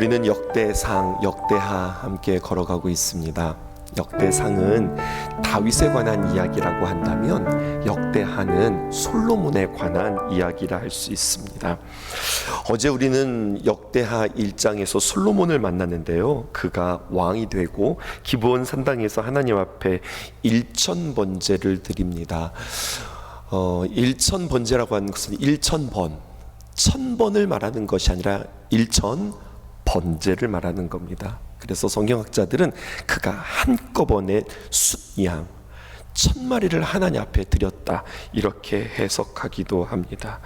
우리는 역대상, 역대하 함께 걸어가고 있습니다. 역대상은 다윗에 관한 이야기라고 한다면 역대하는 솔로몬에 관한 이야기라 할 수 있습니다. 어제 우리는 역대하 1장에서 솔로몬을 만났는데요. 그가 왕이 되고 기브온 산당에서 하나님 앞에 일천 번제를 드립니다. 어, 일천 번제라고 하는 것은 일천 번, 천 번을 말하는 것이 아니라 일천 번제를 말하는 겁니다. 그래서 성경학자들은 그가 한꺼번에 숫양 천 마리를 하나님 앞에 드렸다 이렇게 해석하기도 합니다.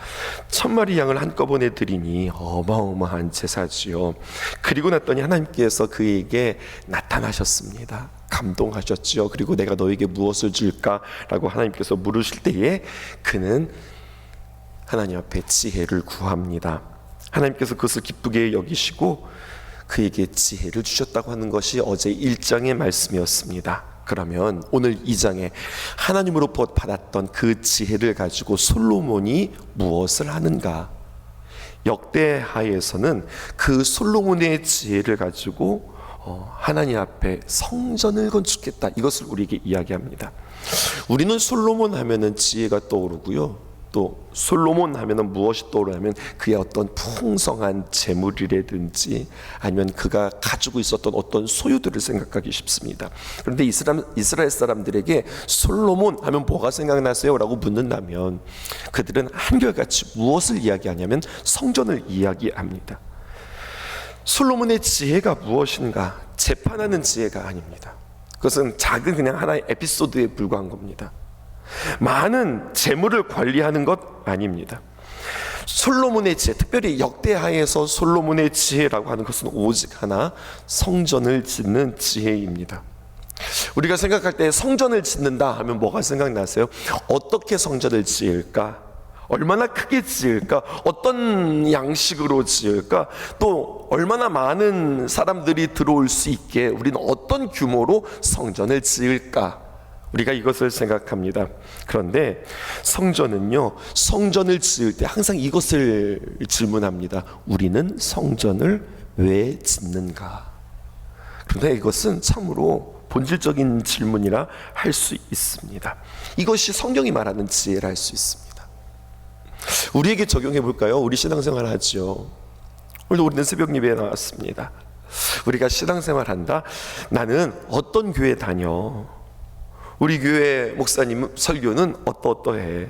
천 마리 양을 한꺼번에 드리니 어마어마한 제사지요. 그리고 났더니 하나님께서 그에게 나타나셨습니다. 감동하셨지요. 그리고 내가 너에게 무엇을 줄까라고 하나님께서 물으실 때에 그는 하나님 앞에 지혜를 구합니다. 하나님께서 그것을 기쁘게 여기시고 그에게 지혜를 주셨다고 하는 것이 어제 1장의 말씀이었습니다. 그러면 오늘 2장에 하나님으로부터 받았던 그 지혜를 가지고 솔로몬이 무엇을 하는가? 역대하에서는 그 솔로몬의 지혜를 가지고 어, 하나님 앞에 성전을 건축했다. 이것을 우리에게 이야기합니다. 우리는 솔로몬 하면은 지혜가 떠오르고요. 또 솔로몬 하면은 무엇이 떠오르냐면 그의 어떤 풍성한 재물이라든지 아니면 그가 가지고 있었던 어떤 소유들을 생각하기 쉽습니다. 그런데 이스라엘, 이스라엘 사람들에게 솔로몬 하면 뭐가 생각나세요? 라고 묻는다면 그들은 한결같이 무엇을 이야기하냐면 성전을 이야기합니다. 솔로몬의 지혜가 무엇인가? 재판하는 지혜가 아닙니다. 그것은 작은 그냥 하나의 에피소드에 불과한 겁니다. 많은 재물을 관리하는 것 아닙니다. 솔로몬의 지혜, 특별히 역대하에서 솔로몬의 지혜라고 하는 것은 오직 하나 성전을 짓는 지혜입니다. 우리가 생각할 때 성전을 짓는다 하면 뭐가 생각나세요? 어떻게 성전을 지을까? 얼마나 크게 지을까? 어떤 양식으로 지을까? 또 얼마나 많은 사람들이 들어올 수 있게 우리는 어떤 규모로 성전을 지을까? 우리가 이것을 생각합니다. 그런데 성전은요, 성전을 지을 때 항상 이것을 질문합니다. 우리는 성전을 왜 짓는가? 그런데 이것은 참으로 본질적인 질문이라 할 수 있습니다. 이것이 성경이 말하는 지혜라 할 수 있습니다. 우리에게 적용해 볼까요? 우리 신앙생활 하죠. 오늘 우리는 새벽 예배에 나왔습니다. 우리가 신앙생활 한다. 나는 어떤 교회 다녀? 우리 교회 목사님 설교는 어떠어떠해.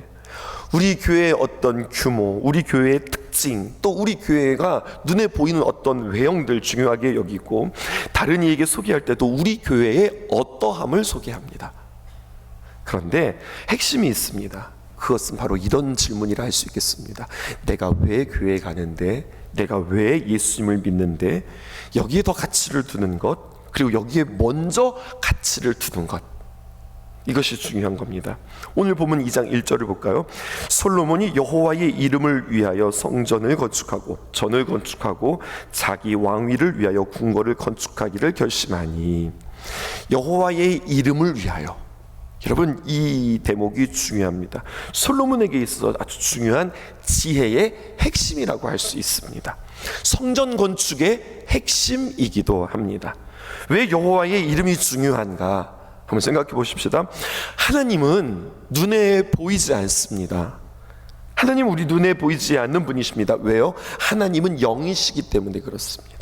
우리 교회의 어떤 규모, 우리 교회의 특징, 또 우리 교회가 눈에 보이는 어떤 외형들 중요하게 여기고 다른 이에게 소개할 때도 우리 교회의 어떠함을 소개합니다. 그런데 핵심이 있습니다. 그것은 바로 이런 질문이라 할 수 있겠습니다. 내가 왜 교회에 가는데, 내가 왜 예수님을 믿는데, 여기에 더 가치를 두는 것, 그리고 여기에 먼저 가치를 두는 것. 이것이 중요한 겁니다. 오늘 보면 2장 1절을 볼까요? 솔로몬이 여호와의 이름을 위하여 성전을 건축하고 전을 건축하고 자기 왕위를 위하여 궁궐을 건축하기를 결심하니 여호와의 이름을 위하여 여러분 이 대목이 중요합니다. 솔로몬에게 있어 아주 중요한 지혜의 핵심이라고 할 수 있습니다. 성전 건축의 핵심이기도 합니다. 왜 여호와의 이름이 중요한가? 한번 생각해 보십시다. 하나님은 눈에 보이지 않습니다. 하나님 우리 눈에 보이지 않는 분이십니다. 왜요? 하나님은 영이시기 때문에 그렇습니다.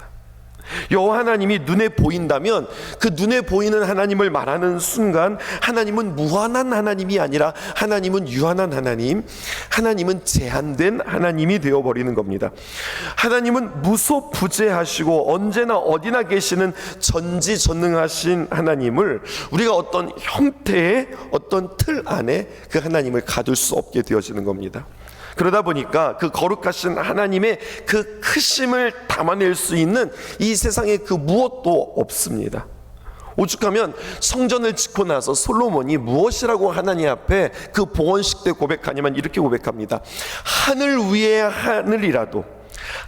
여호와 하나님이 눈에 보인다면 그 눈에 보이는 하나님을 말하는 순간 하나님은 무한한 하나님이 아니라 하나님은 유한한 하나님, 하나님은 제한된 하나님이 되어 버리는 겁니다. 하나님은 무소부재하시고 언제나 어디나 계시는 전지전능하신 하나님을 우리가 어떤 형태의 어떤 틀 안에 그 하나님을 가둘 수 없게 되어지는 겁니다. 그러다 보니까 그 거룩하신 하나님의 그 크심을 담아낼 수 있는 이 세상에 그 무엇도 없습니다. 오죽하면 성전을 짓고 나서 솔로몬이 무엇이라고 하나님 앞에 그 봉헌식 때 고백하냐면 이렇게 고백합니다. 하늘 위에 하늘이라도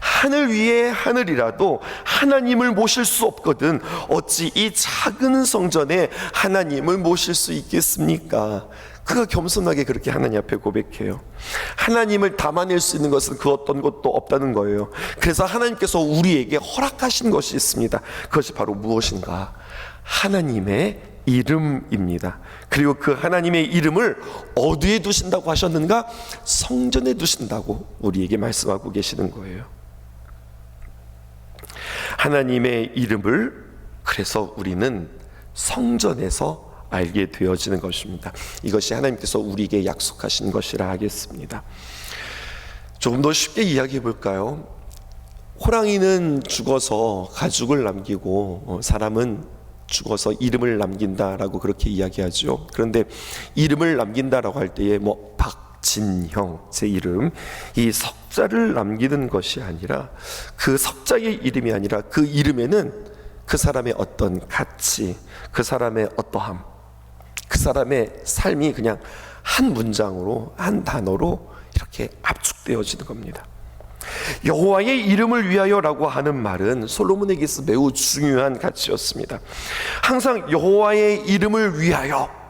하늘 위에 하늘이라도 하나님을 모실 수 없거든 어찌 이 작은 성전에 하나님을 모실 수 있겠습니까? 그가 겸손하게 그렇게 하나님 앞에 고백해요. 하나님을 담아낼 수 있는 것은 그 어떤 것도 없다는 거예요. 그래서 하나님께서 우리에게 허락하신 것이 있습니다. 그것이 바로 무엇인가? 하나님의 이름입니다. 그리고 그 하나님의 이름을 어디에 두신다고 하셨는가? 성전에 두신다고 우리에게 말씀하고 계시는 거예요. 하나님의 이름을 그래서 우리는 성전에서 알게 되어지는 것입니다. 이것이 하나님께서 우리에게 약속하신 것이라 하겠습니다. 조금 더 쉽게 이야기해 볼까요? 호랑이는 죽어서 가죽을 남기고 어, 사람은 죽어서 이름을 남긴다라고 그렇게 이야기하죠. 그런데 이름을 남긴다라고 할 때에 뭐 박진형 제 이름 이 석자를 남기는 것이 아니라 그 석자의 이름이 아니라 그 이름에는 그 사람의 어떤 가치, 그 사람의 어떠함, 그 사람의 삶이 그냥 한 문장으로 한 단어로 이렇게 압축되어지는 겁니다. 여호와의 이름을 위하여라고 하는 말은 솔로몬에게 있어 매우 중요한 가치였습니다. 항상 여호와의 이름을 위하여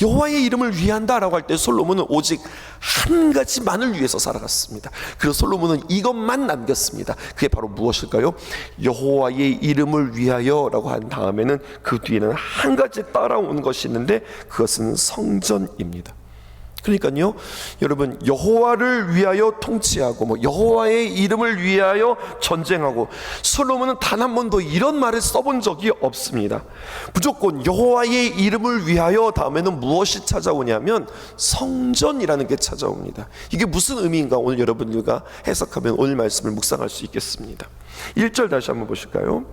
여호와의 이름을 위한다라고 할 때 솔로몬은 오직 한 가지만을 위해서 살아갔습니다. 그래서 솔로몬은 이것만 남겼습니다. 그게 바로 무엇일까요? 여호와의 이름을 위하여라고 한 다음에는 그 뒤에는 한 가지 따라오는 것이 있는데 그것은 성전입니다. 그러니까요, 여러분 여호와를 위하여 통치하고 뭐 여호와의 이름을 위하여 전쟁하고 솔로몬은 단 한 번도 이런 말을 써본 적이 없습니다. 무조건 여호와의 이름을 위하여 다음에는 무엇이 찾아오냐면 성전이라는 게 찾아옵니다. 이게 무슨 의미인가 오늘 여러분들과 해석하면 오늘 말씀을 묵상할 수 있겠습니다. 1절 다시 한번 보실까요?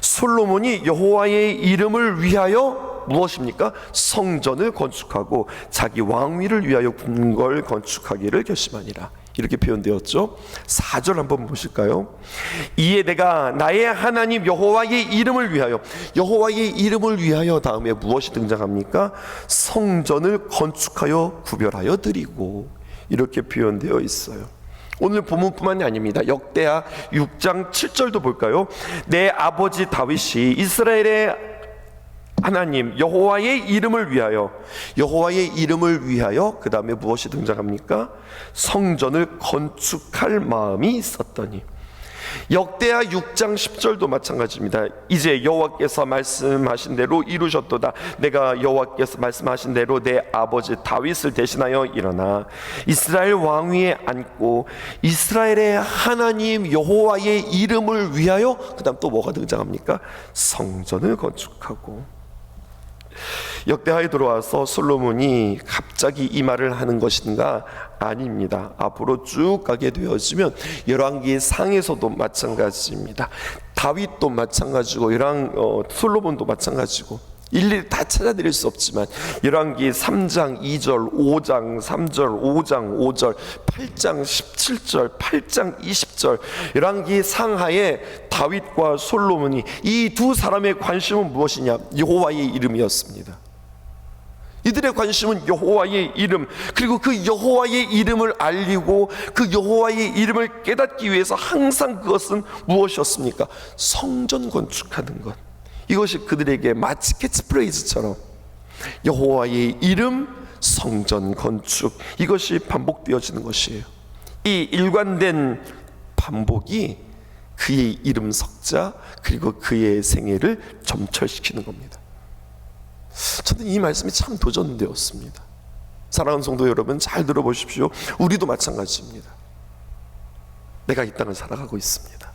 솔로몬이 여호와의 이름을 위하여 무엇입니까? 성전을 건축하고 자기 왕위를 위하여 궁궐 건축하기를 결심하니라. 이렇게 표현되었죠. 4절 한번 보실까요? 이에 내가 나의 하나님 여호와의 이름을 위하여 여호와의 이름을 위하여 다음에 무엇이 등장합니까? 성전을 건축하여 구별하여 드리고 이렇게 표현되어 있어요. 오늘 본문뿐만이 아닙니다. 역대하 6장 7절도 볼까요? 내 아버지 다윗이 이스라엘의 하나님 여호와의 이름을 위하여 여호와의 이름을 위하여 그 다음에 무엇이 등장합니까? 성전을 건축할 마음이 있었더니 역대하 6장 10절도 마찬가지입니다. 이제 여호와께서 말씀하신 대로 이루셨도다. 내가 여호와께서 말씀하신 대로 내 아버지 다윗을 대신하여 일어나 이스라엘 왕위에 앉고 이스라엘의 하나님 여호와의 이름을 위하여 그다음 또 뭐가 등장합니까? 성전을 건축하고 역대하에 들어와서 솔로몬이 갑자기 이 말을 하는 것인가 아닙니다. 앞으로 쭉 가게 되어지면 열왕기 상에서도 마찬가지입니다. 다윗도 마찬가지고 열왕 어, 솔로몬도 마찬가지고 일일이 다 찾아드릴 수 없지만 열왕기 3장 2절, 5장 3절, 5장 5절, 8장 17절, 8장 20절 열왕기 상하에 다윗과 솔로몬이 이 두 사람의 관심은 무엇이냐? 여호와의 이름이었습니다. 이들의 관심은 여호와의 이름 그리고 그 여호와의 이름을 알리고 그 여호와의 이름을 깨닫기 위해서 항상 그것은 무엇이었습니까? 성전 건축하는 것. 이것이 그들에게 마치 캐치프레이즈처럼 여호와의 이름 성전 건축 이것이 반복되어지는 것이에요. 이 일관된 반복이 그의 이름 석자 그리고 그의 생애를 점철시키는 겁니다. 저는 이 말씀이 참 도전되었습니다. 사랑하는 성도 여러분 잘 들어보십시오. 우리도 마찬가지입니다. 내가 이 땅을 살아가고 있습니다.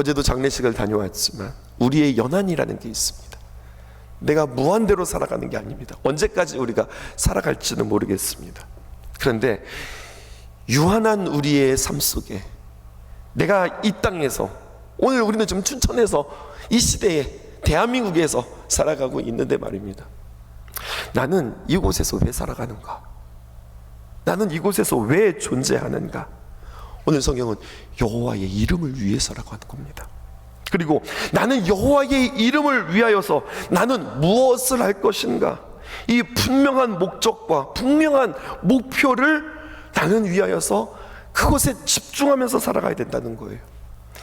어제도 장례식을 다녀왔지만 우리의 연한이라는 게 있습니다. 내가 무한대로 살아가는 게 아닙니다. 언제까지 우리가 살아갈지는 모르겠습니다. 그런데 유한한 우리의 삶 속에 내가 이 땅에서 오늘 우리는 지금 춘천에서 이 시대에 대한민국에서 살아가고 있는데 말입니다. 나는 이곳에서 왜 살아가는가? 나는 이곳에서 왜 존재하는가? 오늘 성경은 여호와의 이름을 위해서라고 하는 겁니다. 그리고 나는 여호와의 이름을 위하여서 나는 무엇을 할 것인가? 이 분명한 목적과 분명한 목표를 나는 위하여서 그것에 집중하면서 살아가야 된다는 거예요.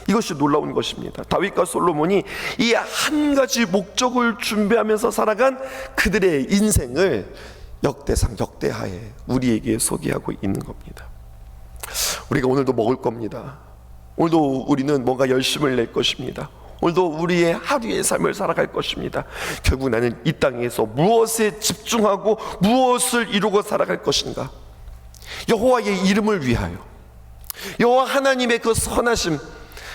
이것이 놀라운 것입니다. 다윗과 솔로몬이 이 한 가지 목적을 준비하면서 살아간 그들의 인생을 역대상 역대하에 우리에게 소개하고 있는 겁니다. 우리가 오늘도 먹을 겁니다. 오늘도 우리는 뭔가 열심을 낼 것입니다. 오늘도 우리의 하루의 삶을 살아갈 것입니다. 결국 나는 이 땅에서 무엇에 집중하고 무엇을 이루고 살아갈 것인가? 여호와의 이름을 위하여 여호와 하나님의 그 선하심,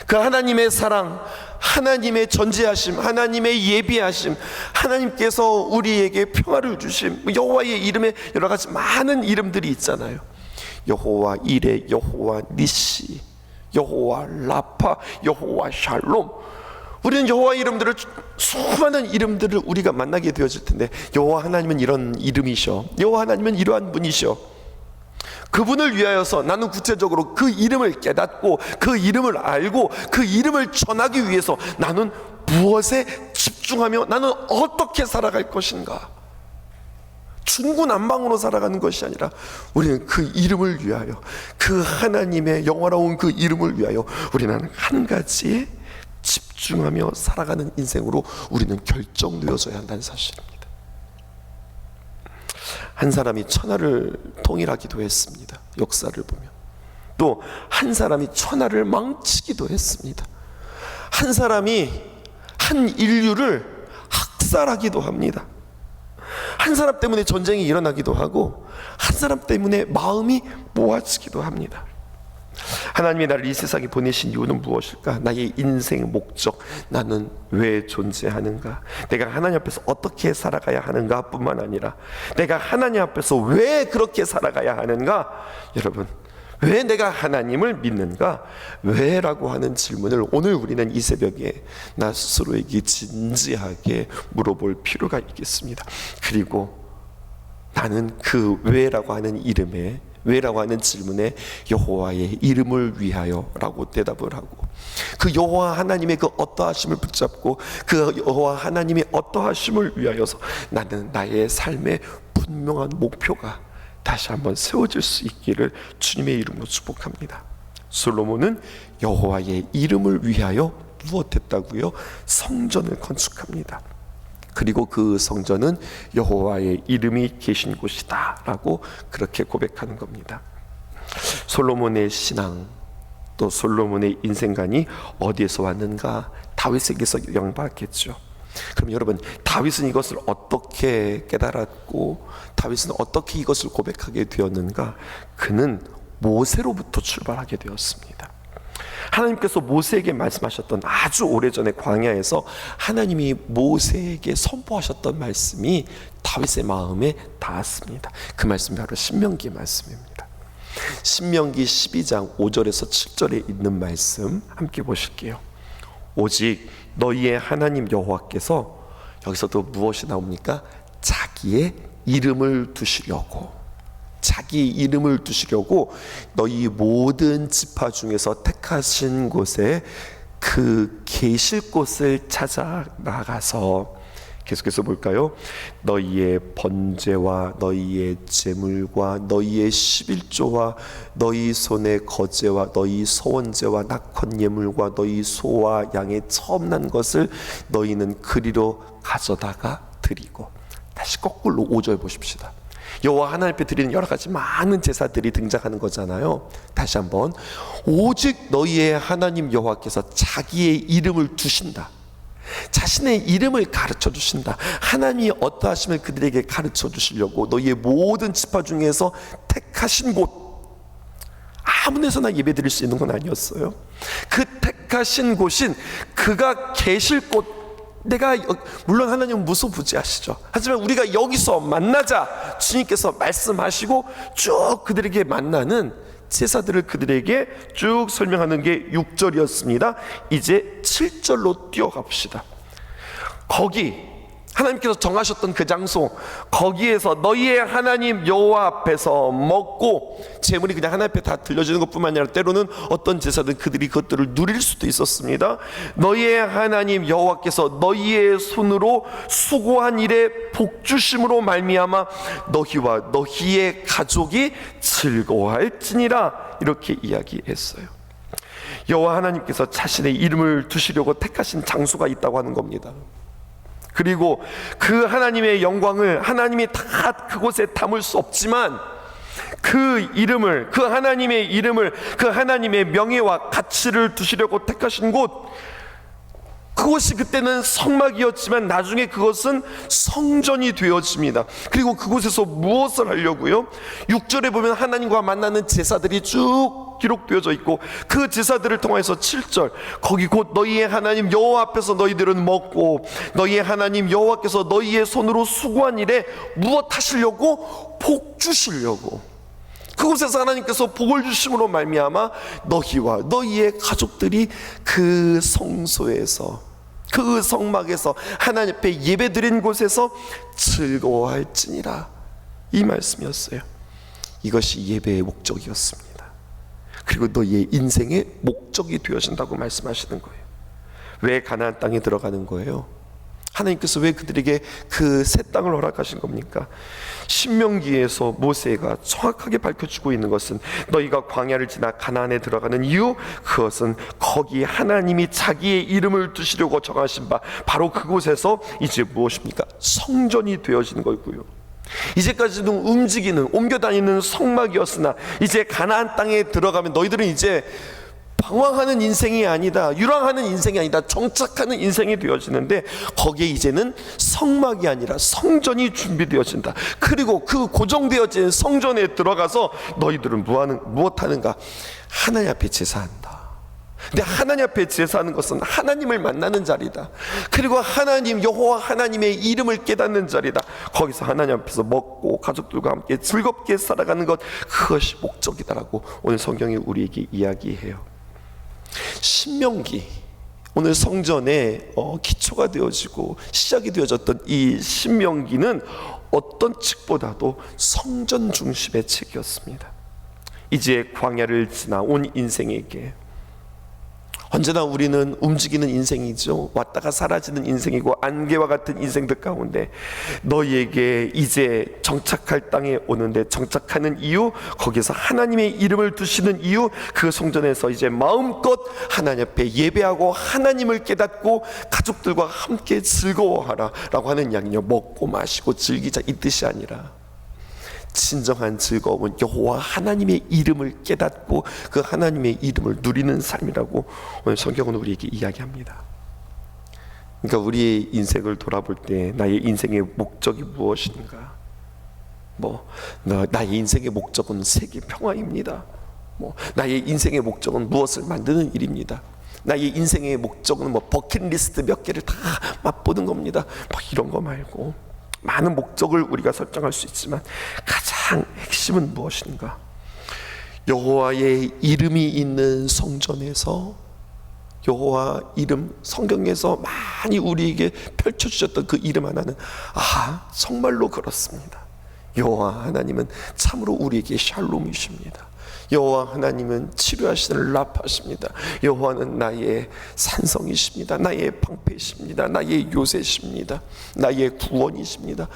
그 하나님의 사랑, 하나님의 전제하심, 하나님의 예비하심, 하나님께서 우리에게 평화를 주심, 여호와의 이름에 여러 가지 많은 이름들이 있잖아요. 여호와 이레, 여호와 니시, 여호와 라파, 여호와 샬롬. 우리는 여호와 이름들을 수많은 이름들을 우리가 만나게 되어질 텐데 여호와 하나님은 이런 이름이셔. 여호와 하나님은 이러한 분이셔. 그분을 위하여서 나는 구체적으로 그 이름을 깨닫고 그 이름을 알고 그 이름을 전하기 위해서 나는 무엇에 집중하며 나는 어떻게 살아갈 것인가? 중구난방으로 살아가는 것이 아니라 우리는 그 이름을 위하여 그 하나님의 영화로운 그 이름을 위하여 우리는 한 가지에 집중하며 살아가는 인생으로 우리는 결정되어져야 한다는 사실입니다. 한 사람이 천하를 통일하기도 했습니다. 역사를 보면. 또 한 사람이 천하를 망치기도 했습니다. 한 사람이 한 인류를 학살하기도 합니다. 한 사람 때문에 전쟁이 일어나기도 하고 한 사람 때문에 마음이 모아지기도 합니다. 하나님이 나를 이 세상에 보내신 이유는 무엇일까? 나의 인생 목적, 나는 왜 존재하는가? 내가 하나님 앞에서 어떻게 살아가야 하는가? 뿐만 아니라 내가 하나님 앞에서 왜 그렇게 살아가야 하는가? 여러분, 왜 내가 하나님을 믿는가? 왜 라고 하는 질문을 오늘 우리는 이 새벽에 나 스스로에게 진지하게 물어볼 필요가 있겠습니다. 그리고 나는 그 왜라고 하는 이름에 왜라고 하는 질문에 여호와의 이름을 위하여라고 대답을 하고 그 여호와 하나님의 그 어떠하심을 붙잡고 그 여호와 하나님의 어떠하심을 위하여서 나는 나의 삶의 분명한 목표가 다시 한번 세워질 수 있기를 주님의 이름으로 축복합니다. 솔로몬은 여호와의 이름을 위하여 무엇했다고요? 성전을 건축합니다. 그리고 그 성전은 여호와의 이름이 계신 곳이다라고 그렇게 고백하는 겁니다. 솔로몬의 신앙 또 솔로몬의 인생관이 어디에서 왔는가? 다윗에게서 영받겠죠. 그럼 여러분 다윗은 이것을 어떻게 깨달았고 다윗은 어떻게 이것을 고백하게 되었는가? 그는 모세로부터 출발하게 되었습니다. 하나님께서 모세에게 말씀하셨던 아주 오래전에 광야에서 하나님이 모세에게 선포하셨던 말씀이 다윗의 마음에 닿았습니다. 그 말씀이 바로 신명기의 말씀입니다. 신명기 12장 5절에서 7절에 있는 말씀 함께 보실게요. 오직 너희의 하나님 여호와께서 여기서도 무엇이 나옵니까? 자기의 이름을 두시려고 자기 이름을 두시려고 너희 모든 지파 중에서 택하신 곳에 그 계실 곳을 찾아 나가서 계속해서 볼까요? 너희의 번제와 너희의 제물과 너희의 십일조와 너희 손의 거제와 너희 소원제와 낙헌 예물과 너희 소와 양의 처음 난 것을 너희는 그리로 가져다가 드리고 다시 거꾸로 5절 보십시다. 여호와 하나님 앞에 드리는 여러 가지 많은 제사들이 등장하는 거잖아요. 다시 한번 오직 너희의 하나님 여호와께서 자기의 이름을 두신다. 자신의 이름을 가르쳐 주신다. 하나님이 어떠하심을 그들에게 가르쳐 주시려고 너희의 모든 지파 중에서 택하신 곳 아무 데서나 예배 드릴 수 있는 건 아니었어요. 그 택하신 곳인 그가 계실 곳 내가 물론 하나님은 무소부지하시죠. 하지만 우리가 여기서 만나자 주님께서 말씀하시고 쭉 그들에게 만나는 제사들을 그들에게 쭉 설명하는 게 6절이었습니다. 이제 7절로 뛰어갑시다. 거기 하나님께서 정하셨던 그 장소 거기에서 너희의 하나님 여호와 앞에서 먹고 재물이 그냥 하나님 앞에 다 들려지는 것뿐만 아니라 때로는 어떤 제사든 그들이 그것들을 누릴 수도 있었습니다. 너희의 하나님 여호와께서 너희의 손으로 수고한 일에 복 주심으로 말미암아 너희와 너희의 가족이 즐거워할지니라 이렇게 이야기했어요. 여호와 하나님께서 자신의 이름을 두시려고 택하신 장소가 있다고 하는 겁니다. 그리고 그 하나님의 영광을 하나님이 다 그곳에 담을 수 없지만 그 이름을 그 하나님의 이름을 그 하나님의 명예와 가치를 두시려고 택하신 곳 그것이 그때는 성막이었지만 나중에 그것은 성전이 되어집니다. 그리고 그곳에서 무엇을 하려고요? 6절에 보면 하나님과 만나는 제사들이 쭉 기록되어져 있고 그 제사들을 통해서 7절 거기 곧 너희의 하나님 여호와 앞에서 너희들은 먹고 너희의 하나님 여호와께서 너희의 손으로 수고한 일에 무엇 하시려고 복 주시려고 그곳에서 하나님께서 복을 주심으로 말미암아 너희와 너희의 가족들이 그 성소에서 그 성막에서 하나님 앞에 예배드린 곳에서 즐거워할지니라 이 말씀이었어요. 이것이 예배의 목적이었습니다. 그리고 너희의 인생의 목적이 되어진다고 말씀하시는 거예요. 왜 가나안 땅에 들어가는 거예요? 하나님께서 왜 그들에게 그 새 땅을 허락하신 겁니까? 신명기에서 모세가 정확하게 밝혀주고 있는 것은 너희가 광야를 지나 가나안에 들어가는 이유 그것은 거기 하나님이 자기의 이름을 두시려고 정하신 바 바로 그곳에서 이제 무엇입니까? 성전이 되어지는 거고요. 이제까지는 움직이는 옮겨 다니는 성막이었으나 이제 가나안 땅에 들어가면 너희들은 이제 방황하는 인생이 아니다. 유랑하는 인생이 아니다. 정착하는 인생이 되어지는데 거기에 이제는 성막이 아니라 성전이 준비되어진다. 그리고 그 고정되어진 성전에 들어가서 너희들은 무하는, 무엇 하는가? 하나님 앞에 제사한다. 근데 하나님 앞에 제사하는 것은 하나님을 만나는 자리다. 그리고 하나님 여호와 하나님의 이름을 깨닫는 자리다. 거기서 하나님 앞에서 먹고 가족들과 함께 즐겁게 살아가는 것 그것이 목적이다라고 오늘 성경이 우리에게 이야기해요. 신명기 오늘 성전에 어, 기초가 되어지고 시작이 되어졌던 이 신명기는 어떤 책보다도 성전 중심의 책이었습니다. 이제 광야를 지나 온 인생에게 언제나 우리는 움직이는 인생이죠. 왔다가 사라지는 인생이고 안개와 같은 인생들 가운데 너희에게 이제 정착할 땅에 오는데 정착하는 이유 거기서 하나님의 이름을 두시는 이유 그 성전에서 이제 마음껏 하나님 앞에 예배하고 하나님을 깨닫고 가족들과 함께 즐거워하라라고 하는 이야기요. 먹고 마시고 즐기자 이 뜻이 아니라 진정한 즐거움은 여호와 하나님의 이름을 깨닫고 그 하나님의 이름을 누리는 삶이라고 오늘 성경은 우리에게 이야기합니다. 그러니까 우리의 인생을 돌아볼 때 나의 인생의 목적이 무엇인가? 뭐 나의 인생의 목적은 세계 평화입니다. 뭐 나의 인생의 목적은 무엇을 만드는 일입니다. 나의 인생의 목적은 뭐 버킷리스트 몇 개를 다 맛보는 겁니다. 뭐 이런 거 말고 많은 목적을 우리가 설정할 수 있지만 가장 핵심은 무엇인가? 여호와의 이름이 있는 성전에서 여호와 이름 성경에서 많이 우리에게 펼쳐 주셨던 그 이름 하나는 아 정말로 그렇습니다. 여호와 하나님은 참으로 우리에게 샬롬이십니다. 여호와 하나님은 치료하시는 라파십니다. 여호와는 나의 산성이십니다. 나의 방패십니다. 나의 요새십니다. 나의 구원이십니다.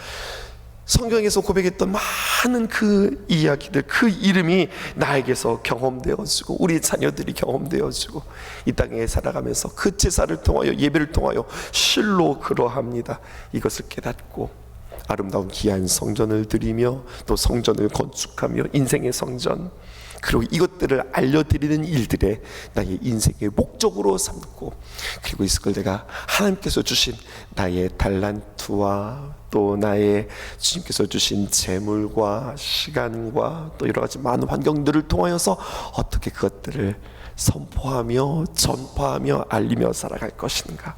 성경에서 고백했던 많은 그 이야기들, 그 이름이 나에게서 경험되어지고 우리 자녀들이 경험되어지고 이 땅에 살아가면서 그 제사를 통하여 예배를 통하여 실로 그러합니다. 이것을 깨닫고 아름다운 귀한 성전을 드리며 또 성전을 건축하며 인생의 성전 그리고 이것들을 알려드리는 일들에 나의 인생의 목적으로 삼고 그리고 이것을 내가 하나님께서 주신 나의 달란트와 또 나의 주님께서 주신 재물과 시간과 또 여러 가지 많은 환경들을 통하여서 어떻게 그것들을 선포하며 전파하며 알리며 살아갈 것인가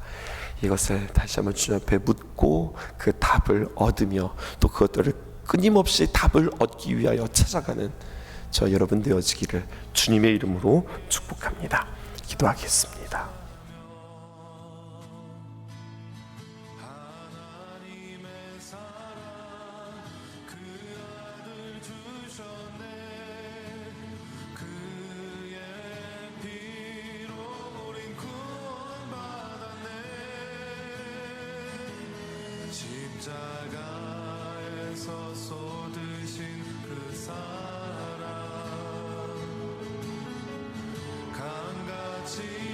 이것을 다시 한번 주님 앞에 묻고 그 답을 얻으며 또 그것들을 끊임없이 답을 얻기 위하여 찾아가는 저 여러분 되어지기를 주님의 이름으로 축복합니다. 기도하겠습니다. 십자가에서 쏟으신 그 사랑. 강같이